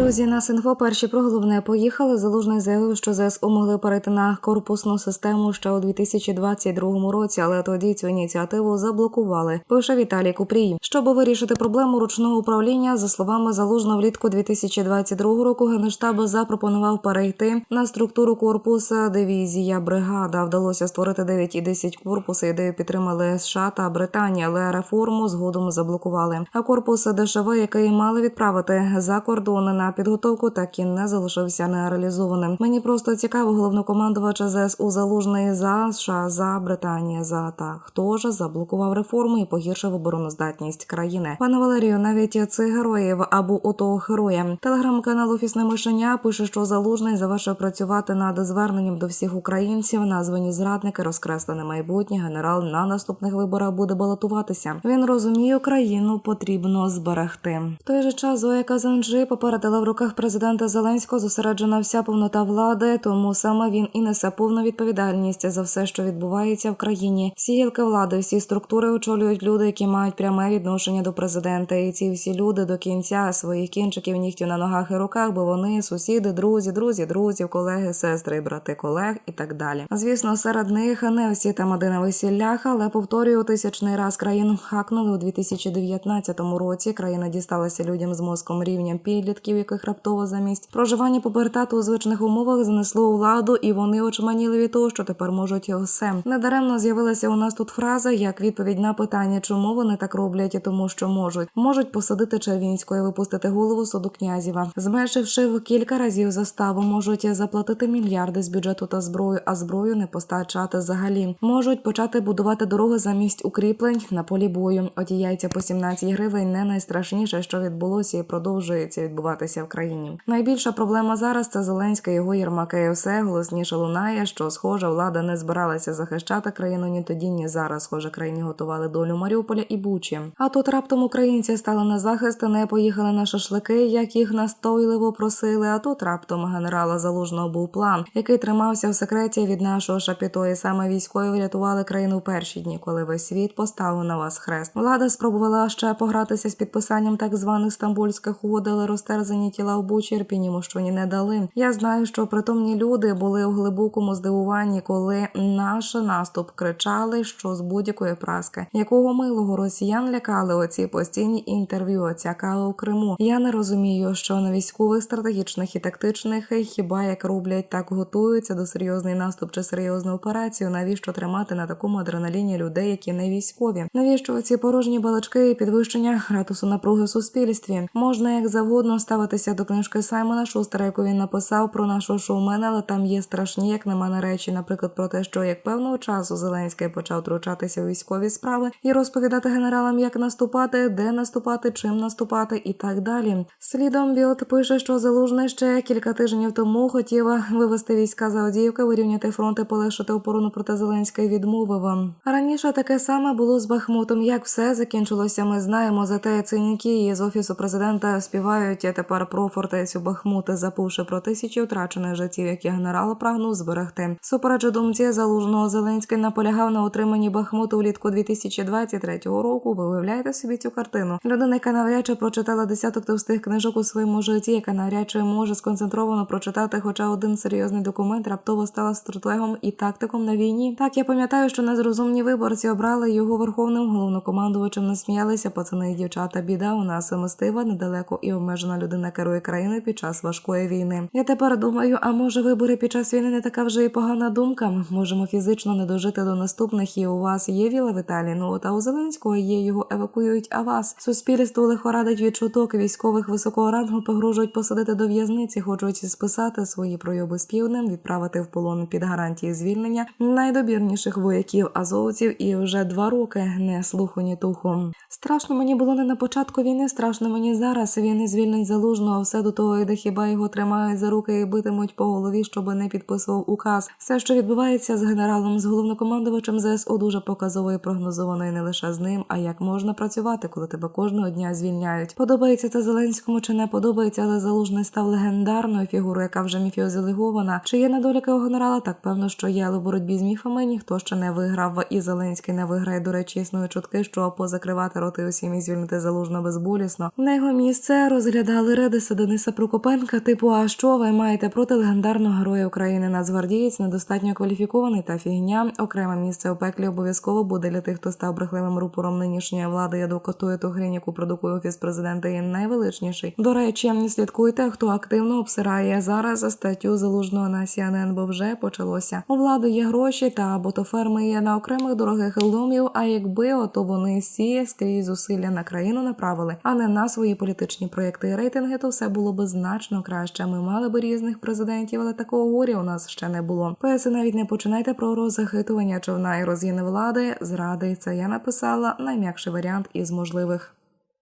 Друзі, нас інфо перші про головне поїхали. Залужний заявив, що ЗСУ могли перейти на корпусну систему ще у 2022 році, але тоді цю ініціативу заблокували. Пише Віталій Купрій. Щоб вирішити проблему ручного управління, за словами залужного влітку 2022 року, генштаб запропонував перейти на структуру корпуса дивізія бригада. Вдалося створити 9 і 10 корпуси. Ідею підтримали США та Британія, але реформу згодом заблокували. А корпус ДШВ, який мали відправити за кордони на підготовку, так і не залишився нереалізованим. Мені просто цікаво, головнокомандувач ЗСУ залужний за США, за Британія, за та хто ж заблокував реформи і погіршив обороноздатність країни. Пане Валерію, навіть цих героїв або отого героя. Телеграм-канал Офісне мишеня пише, що залужний завершив працювати над зверненням до всіх українців. Названі зрадники, розкреслене майбутнє. Генерал на наступних виборах буде балотуватися. Він розуміє, Україну потрібно зберегти. В той же час Зоя Казанджи попередила в руках президента Зеленського зосереджена вся повнота влади, тому саме він і несе повну відповідальність за все, що відбувається в країні. Всі гілки влади, всі структури очолюють люди, які мають пряме відношення до президента. І ці всі люди до кінця своїх кінчиків нігтю на ногах і руках, бо вони сусіди, друзі, друзі, друзів, колеги, сестри, брати колег і так далі. Звісно, серед них не всі тамади на весіллях, але повторюю тисячний раз країну хакнули у 2019 році. Країна дісталася людям з мозком рівнем підлітків, яких раптово замість проживання пубертату у звичних умовах занесло владу, і вони очманіли від того, що тепер можуть все. Недаремно з'явилася у нас тут фраза як відповідь на питання, чому вони так роблять, і тому що можуть. Можуть посадити Червінського і випустити голову суду князєва, зменшивши в кілька разів заставу, можуть заплатити мільярди з бюджету та зброю, а зброю не постачати взагалі. Можуть почати будувати дороги замість укріплень на полі бою. Оті яйця по 17 гривень не найстрашніше, що відбулося і продовжується відбуватися в країні. Найбільша проблема зараз це Зеленська, його Єрмака і все голосніше лунає, що схоже, влада не збиралася захищати країну ні тоді, ні зараз. Схоже, країні готували долю Маріуполя і Бучі. А тут раптом українці стали на захист, не поїхали на шашлики, як їх настойливо просили. А тут раптом генерала залужного був план, який тримався в секреті від нашого шапіто. І саме військові врятували країну в перші дні, коли весь світ поставив на вас хрест. Влада спробувала ще погратися з підписанням так званих стамбульських угод, але розтерзані тіла в Бучі Ірпіні Мощуні не дали. Я знаю, що притомні люди були у глибокому здивуванні, коли наш наступ кричали, що з будь-якої праски, якого милого росіян лякали оці постійні інтерв'ю, оця кава у Криму. Я не розумію, що на військових, стратегічних і тактичних хіба як роблять так готуються до серйозний наступ чи серйозну операцію. Навіщо тримати на такому адреналіні людей, які не військові? Навіщо ці порожні балачки і підвищення градусу напруги в суспільстві? Можна як завгодно ставитися до книжки Саймона Шустера, яку він написав про нашого шоумена, але там є страшні, як на мене, речі, наприклад, про те, що як певного часу Зеленський почав втручатися у військові справи і розповідати генералам, як наступати, де наступати, чим наступати, і так далі. Слідом Білд пише, що залужний ще кілька тижнів тому хотів вивести війська за Авдіївки, вирівняти фронт і полегшити опору проти Зеленської відмовив. Раніше таке саме було з Бахмутом. Як все закінчилося, ми знаємо. Зате циніки із офісу президента співають тепер про фортецю Бахмути, запувши про тисячі втрачених життів, які генерал прагнув зберегти. Супереч думці залужного Зеленський наполягав на отриманні Бахмуту влітку 2023 року. Ви уявляєте собі цю картину? Людина, яка навряд чи прочитала десяток товстих книжок у своєму житті, яка навряд чи може сконцентровано прочитати хоча один серйозний документ, раптово стала стратегом і тактиком на війні. Так я пам'ятаю, що незрозумні виборці обрали його верховним головнокомандувачем. Насміялися пацани і дівчата. Біда у нас мистива, недалеко і обмежена людина керує країною під час важкої війни. Я тепер думаю, а може вибори під час війни не така вже і погана думка. Ми можемо фізично не дожити до наступних. І у вас є віла в ну от а у Зеленського є його евакуюють. А вас суспільство лихорадить від чуток військових високого рангу погрожують посадити до в'язниці, хочуть списати свої пройоби з півднем, відправити в полон під гарантії звільнення найдобірніших вояків азовців. І вже два роки не слуху, ні туху. Страшно мені було не на початку війни, страшно мені зараз. Він і звільнить залужного. Все до того йде, хіба його тримають за руки і битимуть по голові, щоб не підписував указ. Все, що відбувається з генералом, з головнокомандувачем ЗСУ, дуже показово і прогнозовано, і не лише з ним. А як можна працювати, коли тебе кожного дня звільняють? Подобається це Зеленському чи не подобається, але залужний став легендарною фігурою, яка вже міфіозелегована. Чи є недоліки у генерала? Так певно, що є, але в боротьбі з міфами ніхто ще не виграв. І Зеленський не виграє. До речі, існує чутки, що позакривати роти усім і звільнити залужно безболісно. На його місце розглядали Едиса Дениса Прокопенка, типу, а що ви маєте проти легендарного героя України? Нацгвардієць недостатньо кваліфікований та фігня. Окреме місце у пеклі обов'язково буде для тих, хто став брехливим рупором нинішньої влади. Я докотую ту грінь, яку продукує офіс президента. Є найвеличніший. До речі, слідкуйте, хто активно обсирає зараз за статтю залужного на CNN, бо вже почалося. У влади є гроші та ботоферми є на окремих дорогих домів. А якби ото вони всі скрізь зусилля на країну направили, а не на свої політичні проєкти і рейтинги, то все було би значно краще. Ми мали би різних президентів, але такого горя у нас ще не було. ПС навіть не починайте про розхитування човна і роз'їни влади. Зради це я написала найм'якший варіант із можливих.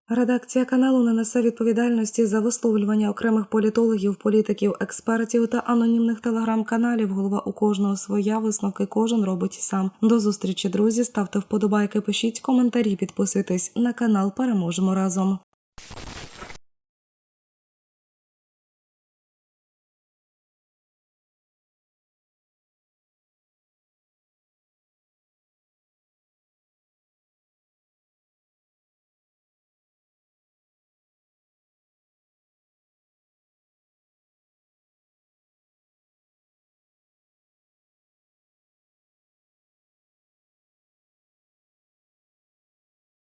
Редакція каналу не несе відповідальності за висловлювання окремих політологів, політиків, експертів та анонімних телеграм-каналів. Голова у кожного своя висновки кожен робить сам. До зустрічі, друзі. Ставте вподобайки, пишіть коментарі, підписуйтесь на канал. Переможемо разом.